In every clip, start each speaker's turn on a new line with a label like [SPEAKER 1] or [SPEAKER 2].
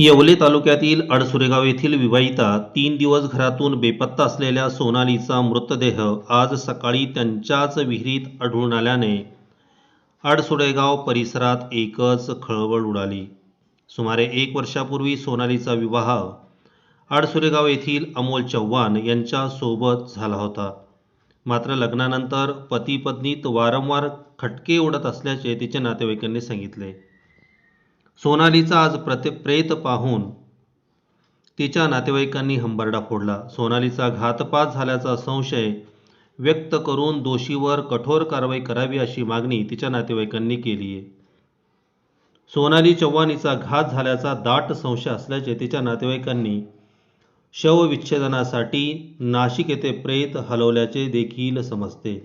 [SPEAKER 1] येवले तालुक्यातील अडसुरेगाव येथील विवाहिता तीन दिवस घरातून बेपत्ता असलेल्या सोनालीचा मृतदेह आज सकाळी त्यांच्याच विहिरीत आढळून आल्याने अडसुरेगाव परिसरात एकच खळबळ उडाली. सुमारे एक वर्षापूर्वी सोनालीचा विवाह अडसुरेगाव येथील अमोल चव्हाण यांच्यासोबत झाला होता. मात्र लग्नानंतर पती पत्नीत वारंवार खटके उडत असल्याचे तिच्या नातेवाईकांनी सांगितले. सोनालीचा आज प्रते प्रेत पाहून तिच्या नातेवाईकांनी हंबरडा फोडला. सोनालीचा घातपात झाल्याचा संशय व्यक्त करून दोषीवर कठोर कारवाई करावी अशी मागणी तिच्या नातेवाईकांनी केली आहे. सोनाली चव्हाणीचा घात झाल्याचा दाट संशय असल्याचे तिच्या नातेवाईकांनी शवविच्छेदनासाठी नाशिक येथे प्रेत हलवल्याचे देखील समजते.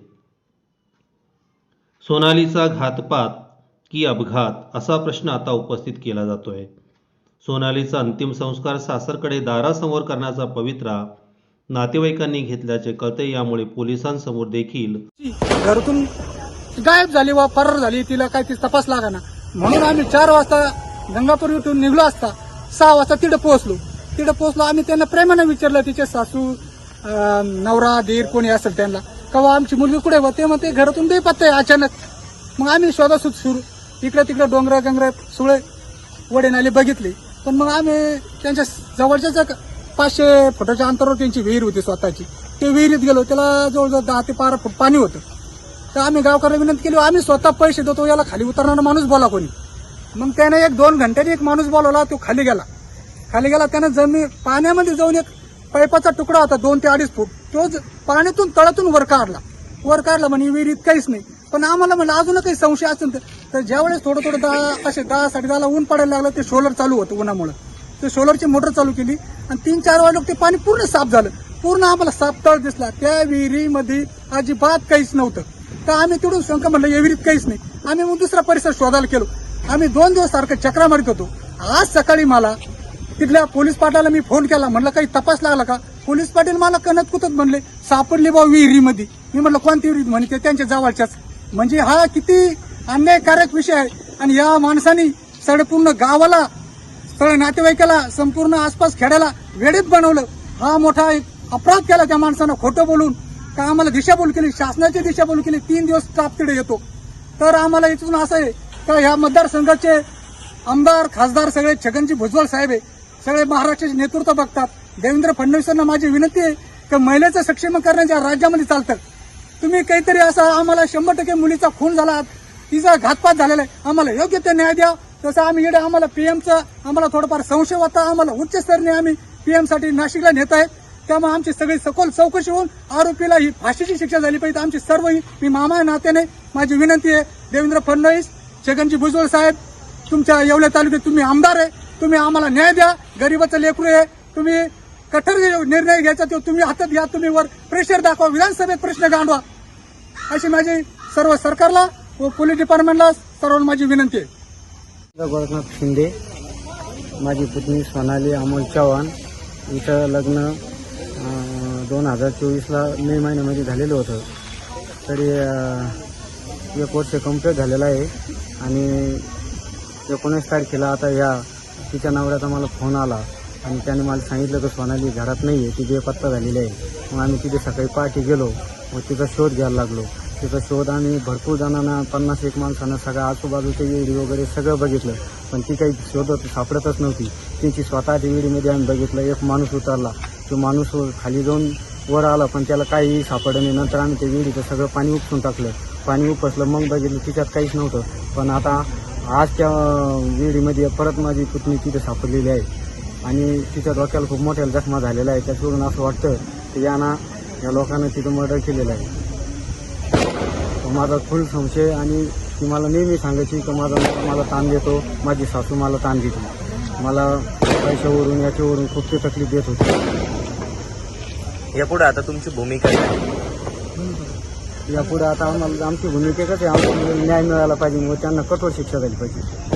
[SPEAKER 1] सोनालीचा घातपात की अपघात असा प्रश्न आता उपस्थित केला जातोय. सोनालीचा अंतिम संस्कार सासरकडे दारासमोर करण्याचा पवित्रा नातेवाईकांनी घेतल्याचे कळते यामुळे पोलिसांसमोर देखील
[SPEAKER 2] घरातून गायब झाली वा फरार झाली तिला काही तिचा तपास लागाना. म्हणून आम्ही चार वाजता गंगापूर इथून निघलो असता सहा वाजता तिथं पोहोचलो. तिथं पोहोचलो आम्ही त्यांना प्रेमानं विचारलं तिचे सासू अं, नवरा दीर कोणी असेल त्यांना. कवा आमची मुलगी कुठे होते मग ते घरातून बेपत्ता आहे अचानक. मग आम्ही शोधाशोध सुरू. इकडे तिकडे डोंगरा गंगरा सुळे वडे नाले बघितले. पण मग आम्ही त्यांच्या जवळच्याच एक पाचशे फुटाच्या अंतरावर त्यांची विहीर होती स्वतःची. ते विहिरीत गेलो त्याला जवळजवळ दहा ते बारा फूट पाणी होतं. तर आम्ही गावकऱ्याला विनंती केली आम्ही स्वतः पैसे देतो याला खाली उतरणारा माणूस बोला कोणी. मग त्याने एक दोन घंट्याने एक माणूस बोलवला तो खाली गेला. खाली गेला त्यानं जमीन पाण्यामध्ये जाऊन एक पाईपाचा तुकडा होता दोन ते अडीच फूट. तोच पाण्यातून तळातून वर काढला. वर काढला म्हणे विहिरीत काहीच नाही. पण आम्हाला म्हणलं अजून काही संशय असेल तर- ज्यावेळेस थोडं थोडं दहा असे दहा साडे दहाला ऊन पडायला लागलं ते सोलर चालू होतं उन्हामुळं. ते सोलरची मोटर चालू केली आणि तीन चार वाजता ते पाणी पूर्ण साफ झालं. पूर्ण आम्हाला साफ तळ दिसला. त्या विहिरीमध्ये अजिबात काहीच नव्हतं. तर आम्ही तिकडून शंका म्हणलं या विहिरीत काहीच नाही. आम्ही मग दुसरा परिसर शोधायला केलो आम्ही दोन दिवस सारखं चक्रा मारित होतो. आज सकाळी मला तिथल्या पोलीस पाटलाला मी फोन केला. म्हणलं काही तपास लागला का? पोलीस पाटील मला कणत कुतत म्हणले सापडले बा विहिरीमध्ये. मी म्हटलं कोणती विहिरीत? म्हणे त्यांच्या जवळच्याच. म्हणजे हा किती अन्यायकारक विषय आहे. आणि या माणसानी सगळं पूर्ण गावाला सगळ्या नातेवाईकाला संपूर्ण आसपास खेड्याला वेळेत बनवलं. हा मोठा एक अपराध केला त्या माणसानं खोटं बोलून. का आम्हाला दिशाभूल केली? शासनाची दिशाभूल केली. तीन दिवस स्टाफ येतो. तर आम्हाला इथून असं आहे का ह्या मतदारसंघाचे आमदार खासदार सगळे छगनजी भुजबळ साहेब आहे. सगळे महाराष्ट्राचे नेतृत्व बघतात. देवेंद्र फडणवीसांना माझी विनंती आहे की महिलेचं सक्षमीकरण ज्या राज्यामध्ये चालतं तुम्ही काहीतरी असं आम्हाला शंभर टक्के मुलीचा खून झाला तिचा घातपात झालेला आहे. आम्हाला योग्य ते न्याय द्या. तसं आम्ही इकडे आम्हाला पीएमचा आम्हाला थोडंफार संशय होता. आम्हाला उच्चस्तरीय आम्ही पी साठी नाशिकला नेत आहे त्यामुळे आमची सगळी सखोल चौकशी होऊन आरोपीला ही फाशीची शिक्षा झाली पाहिजे. आमची सर्व ही मी मामा नात्याने माझी विनंती आहे. देवेंद्र फडणवीस छगनजी भुजबळ साहेब तुमच्या येवल्या तालुक्यात तुम्ही आमदार आहे. तुम्ही आम्हाला न्याय द्या. गरीबाचं लेकरू आहे. तुम्ही कठोर निर्णय घ्यायचा तो तुम्ही हातात घ्या तुम्ही वर प्रेशर दाखवा विधानसभेत प्रश्न गांडवा. अशी माझी सर्व सरकारला व पोलीस डिपार्टमेंटला सर्वांना माझी विनंती आहे.
[SPEAKER 3] गोरखनाथ शिंदे माझी पत्नी सोनाली अमोल चव्हाण इथं लग्न दोन हजार चोवीसला मे महिन्यामध्ये झालेलं होतं. तरी एक वर्ष कंप्लीट झालेलं आहे आणि एकोणीस तारखेला आता या तिच्या नवऱ्याचा मला फोन आला. आणि त्याने मला सांगितलं की सोनाली घरात नाही आहे ती बेपत्ता झालेली आहे. मग आम्ही तिथे सकाळी पहाटे गेलो. व तिचा शोध घ्यायला लागलो. तिचा शोध आम्ही भरपूर जणांना पन्नास एक माणसांना सगळं आजूबाजूचे विहिरी वगैरे सगळं बघितलं. पण ती काही शोधत सापडतच नव्हती. तिची स्वतःच्या विहिरीमध्ये आम्ही बघितलं एक माणूस उतरला. तो माणूस खाली जाऊन वर आला पण त्याला काहीही सापडलं नाही. नंतर आम्ही त्या विहिरीचं सगळं पाणी उपसून टाकलं. पाणी उपसलं मग बघितलं तिच्यात काहीच नव्हतं. पण आता आज त्या परत माझी पुतणी तिथे सापडलेली आहे. आणि तिच्या डोक्याला खूप मोठ्या जखमा झालेला आहे त्याच्यावरून असं वाटतं की यांना या लोकांना तिथं मर्डर केलेलं आहे. माझा फुल संशय आणि ती मला नेहमी सांगायची की माझा मला ताण देतो माझी सासू मला ताण देते. मला पैशावरून याच्यावरून खूप ते तकलीफ देत होती.
[SPEAKER 4] यापुढे आता तुमची भूमिका
[SPEAKER 3] यापुढे आता आम्हाला आमची भूमिका कसं आहे. आम्हाला न्याय मिळाला पाहिजे व त्यांना कठोर शिक्षा झाली पाहिजे.